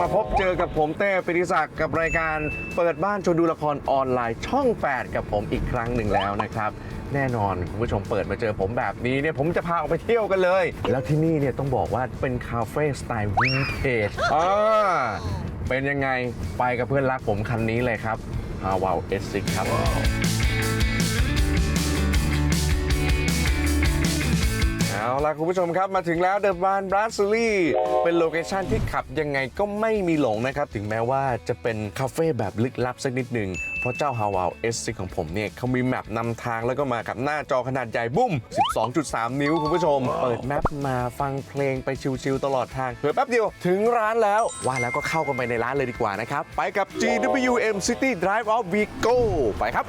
มาพบเจอกับผมเต้ปิติศักดิ์กับรายการเปิดบ้านชวนดูละครออนไลน์ช่อง 8 กับผมอีกครั้งหนึ่งแล้วนะครับ แน่นอนคุณผู้ชมเปิดมาเจอผมแบบนี้เนี่ยผมจะพาออกไปเที่ยวกันเลย แล้วที่นี่เนี่ยต้องบอกว่าเป็นคาเฟ่สไตล์วินเทจอ่าเป็นยังไงไปกับเพื่อนรักผมคันนี้เลยครับ h a w a l S6 ครับ ล่ะคุณผู้ชมครับ มาถึงแล้วเดอะบานบรัสซูรี่เป็นโลเคชันที่ขับยังไงก็ไม่มีหลงนะครับ ถึงแม้ว่าจะเป็นคาเฟ่แบบลึกลับสักนิดหนึ่งเพราะเจ้า h a w a l S6 ของผมเนี่ยเขามีแมปนำทางแล้วก็มากับหน้าจอขนาดใหญ่บุ้ม 12.3 นิ้วคุณผู้ชม เปิดแมปมาฟังเพลงไปชิลๆตลอดทางเผลอแป๊บเดียวถึงร้านแล้วว่าแล้วก็เข้ากันไปในร้านเลยดีกว่านะครับ ไปกับ GWM City Drive of Vigo ไปครับ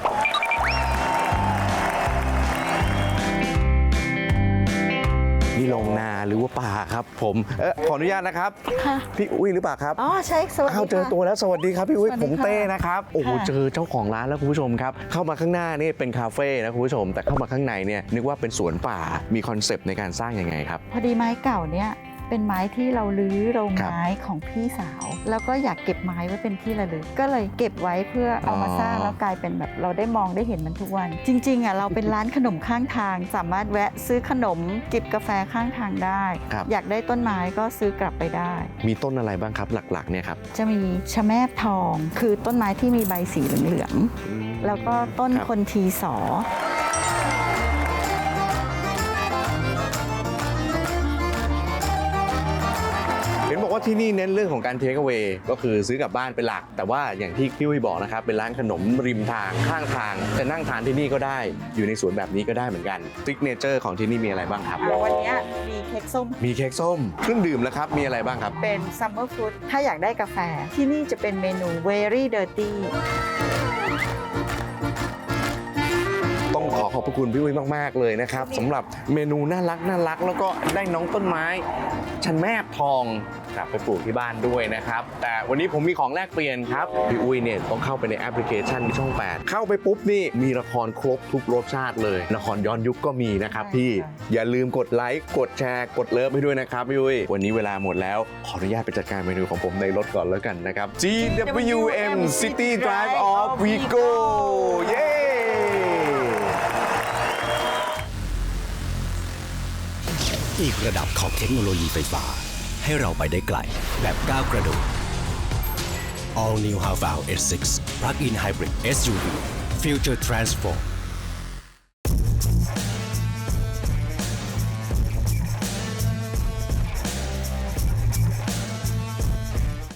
ลงนาหรือว่าป่าครับผมเออขออนุญาตนะครับ ค่ะพี่อุ้ยหรือเปล่าครับอ๋อใช่สวัสดีอ้าวเจอค่ะ ตัวแล้วสวัสดีครับพี่อุ้ยสวัสดีผมค่ะ เต้นะครับโอ้โหค่ะเจอเจ้าของร้านแล้วคุณผู้ชมครับ เข้ามาข้างหน้านี่เป็นคาเฟ่นะคุณผู้ชม แต่เข้ามาข้างในเนี่ยนึกว่าเป็นสวนป่ามีคอนเซปต์ในการสร้างยังไงครับ พอดีไม้เก่าเนี่ย เป็นไม้ที่เราลื้อโรงครับไม้ของพี่สาว แล้วก็อยากเก็บไม้ไว้เป็นที่ระลึก ก็เลยเก็บไว้เพื่อเอามาอ๋อสร้างแล้วกลายเป็นแบบเราได้มองได้เห็นมันทุกวัน จริงๆอะเราเป็นร้านขนมข้างทาง สามารถแวะซื้อขนมจิบกาแฟข้างทางได้ครับอยากได้ต้นไม้ก็ซื้อกลับไปได้ มีต้นอะไรบ้างครับหลักๆเนี่ยครับจะมีชะแมบทอง คือต้นไม้ที่มีใบสีเหลืองๆแล้วก็ต้นครับคนทีสอ ที่นี่เน้นเรื่องของการเทค e เ a y ก็คือซื้อกลับบ้านเป็นหลัก แต่ว่าอย่างที่พี่อุ้ยบอกนะครับ เป็นร้านขนมริมทางข้างทาง จะนั่งทานที่นี่ก็ได้ อยู่ในสวนแบบนี้ก็ได้เหมือนกันซิกเนเจอร์ของที่นี่มีอะไรบ้างครับ วันนี้มีเค้กส้ม มีเค้กส้ม เครื่องดื่มแล้วครับ มีอะไรบ้างครับ เป็นซัมเมอร์ฟรุตถ้าอยากได้กาแฟ ที่นี่จะเป็นเมนู very dirty ต้อง ขอขอบพระคุณพี่อุ้ยมาก ๆ เลยนะครับสำหรับเมนูน่ารักน่ารัก แล้วก็ได้น้องต้นไม้ชันแมบทองกลับไปปลูกที่บ้านด้วยนะครับ แต่วันนี้ผมมีของแลกเปลี่ยนครับ พี่อุ้ยเนี่ยต้องเข้าไปในแอปพลิเคชันที่ช่อง 8 เข้าไปปุ๊บนี่มีละครครบทุกรสชาติเลยละครย้อนยุคก็มีนะครับพี่ใช่ค่ะอย่าลืมกดไลค์กดแชร์ กดเลิฟให้ด้วยนะครับพี่อุ้ยวันนี้เวลาหมดแล้วขออนุญาตไปจัดการเมนูของผมในรถก่อนแล้วกันนะครับ GWM City Drive of Vigo เอีกระดับของเทคโนโลยีไฟฟ้า ให้เราไปได้ไกล แบบก้าวกระโดด All New h a v a l S6 Plug-in Hybrid SUV Future Transform